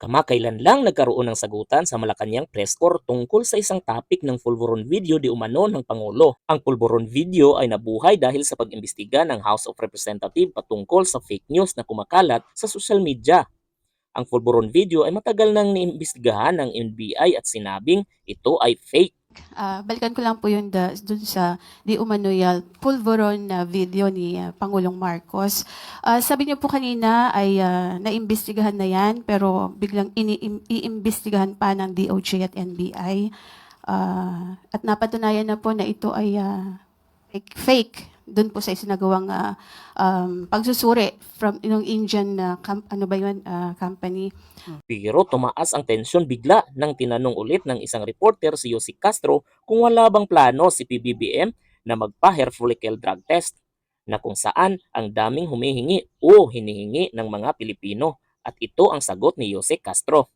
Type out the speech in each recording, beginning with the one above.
Kamakailan lang nagkaroon ng sagutan sa Malacanang press corps tungkol sa isang topic ng pulburon video di umano ng Pangulo. Ang pulburon video ay nabuhay dahil sa pag-imbestiga ng House of Representatives patungkol sa fake news na kumakalat sa social media. Ang pulburon video ay matagal nang niimbestigahan ng NBI at sinabing ito ay fake. Ah, balikan ko lang po yun da, dun sa di umano'y pulveron na video ni ah, Pangulong Marcos. Ah, sabi niyo po kanina ay ah, naimbestigahan na yan pero biglang iimbestigahan pa ng DOJ at NBI. Ah, at napatunayan na po na ito ay ah, fake, fake dun po sa isinagawang ah, um, pagsusuri from yung Indian ah, com- ano ba yun, ah, company. Pero tumaas ang tensyon bigla nang tinanong ulit ng isang reporter si Yossi Castro kung wala bang plano si PBBM na magpa-hair follicle drug test na kung saan ang daming humihingi o hinihingi ng mga Pilipino at ito ang sagot ni Yossi Castro.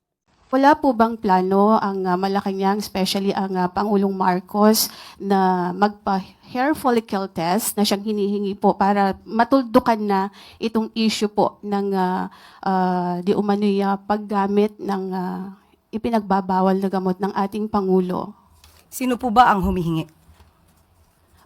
Wala po bang plano ang uh, Malacanang, especially ang ah, Pangulong Marcos, na magpa-hair follicle test na siyang hinihingi po para matuldukan na itong issue po ng ah, ah, di umano'y ah, paggamit ng ah, ipinagbabawal na gamot ng ating Pangulo? Sino po ba ang humihingi?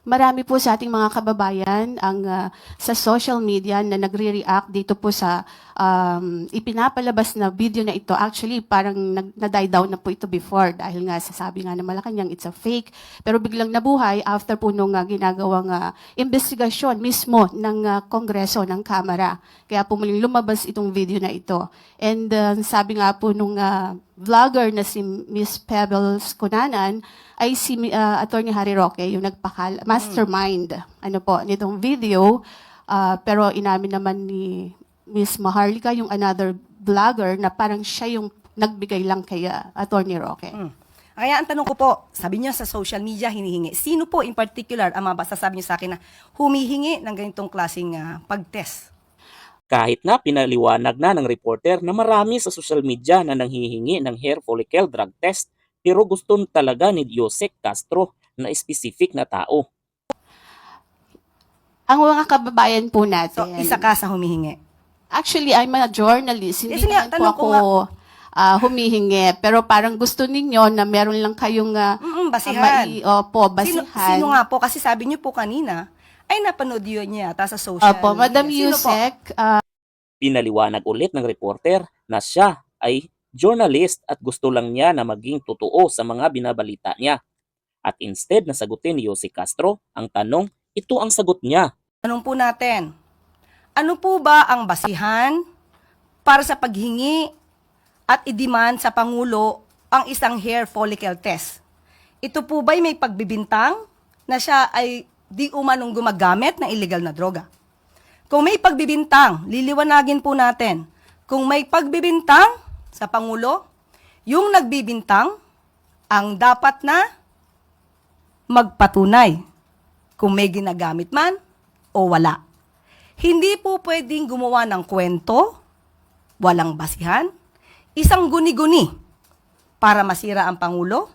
Marami po sa ating mga kababayan ang ah, sa social media na nagre-react dito po sa um, ipinapalabas na video na ito. Actually, parang nag, na-die down na po ito before dahil nga sasabi nga na Malacanang it's a fake. Pero biglang nabuhay after po nung ah, ginagawang ah, investigasyon mismo ng ah, Kongreso, ng Kamara. Kaya po muling lumabas itong video na ito. And ah, sabi nga po nung ah, vlogger na si Miss Pebbles Kunanan ay si uh, Attorney Harry Roque, yung nagpakal mastermind ano po nitong video. Ah, pero inamin naman ni Miss Maharlika, yung another vlogger, na parang siya yung nagbigay lang kay ah, Attorney Roque. Hmm. Kaya ang tanong ko po, sabi niyo sa social media hinihingi. Sino po in particular ang masasabi niyo sa akin na humihingi ng ganitong klaseng ah, pag-test? Kahit na pinaliwanag na ng reporter na marami sa social media na nanghihingi ng hair follicle drug test pero gusto talaga ni Yosek Castro na specific na tao. Ang mga kababayan po So, natin, isa ka sa humihingi. actually, I'm a journalist. Hindi Yes, naman po ako ah, humihingi. Pero parang gusto ninyo na meron lang kayong Mm, basihan. mai- opo, Sino, basihan. sino nga po? Kasi sabi niyo po kanina, ay napanood yun niya yata sa social Opo, Madam media. Sino po? Yusek, ah, Pinaliwanag ulit ng reporter na siya ay journalist at gusto lang niya na maging totoo sa mga binabalita niya. At instead na sagutin ni Yossi Castro ang tanong, ito ang sagot niya. Tanong po natin, ano po ba ang basihan para sa paghingi at i-demand sa Pangulo ang isang hair follicle test? Ito po ba'y may pagbibintang na siya ay di umanong gumagamit ng illegal na droga? Kung may pagbibintang, liliwanagin po natin, kung may pagbibintang sa Pangulo, yung nagbibintang ang dapat na magpatunay kung may ginagamit man o wala. Hindi po pwedeng gumawa ng kwento, walang basihan, isang guni-guni para masira ang Pangulo,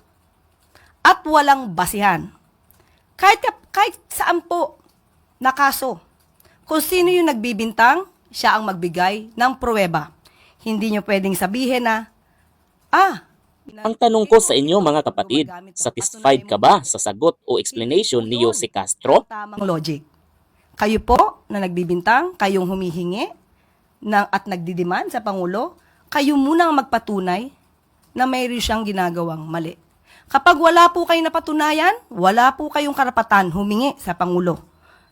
at walang basihan. Kahit, kahit saan po na kaso, kung sino yung nagbibintang, siya ang magbigay ng pruweba. Hindi nyo pwedeng sabihin na, ah, Ang tanong ko sa inyo mga kapatid, satisfied ka ba sa sagot o explanation ni Yossi Castro? Tamang logic. Kayo po na nagbibintang, kayong humihingi ng, at nagdidiman sa Pangulo, kayo muna ang magpatunay na mayroon siyang ginagawang mali. Kapag wala po kayong napatunayan, wala po kayong karapatan humingi sa Pangulo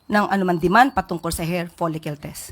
ng anuman demand patungkol sa hair follicle test.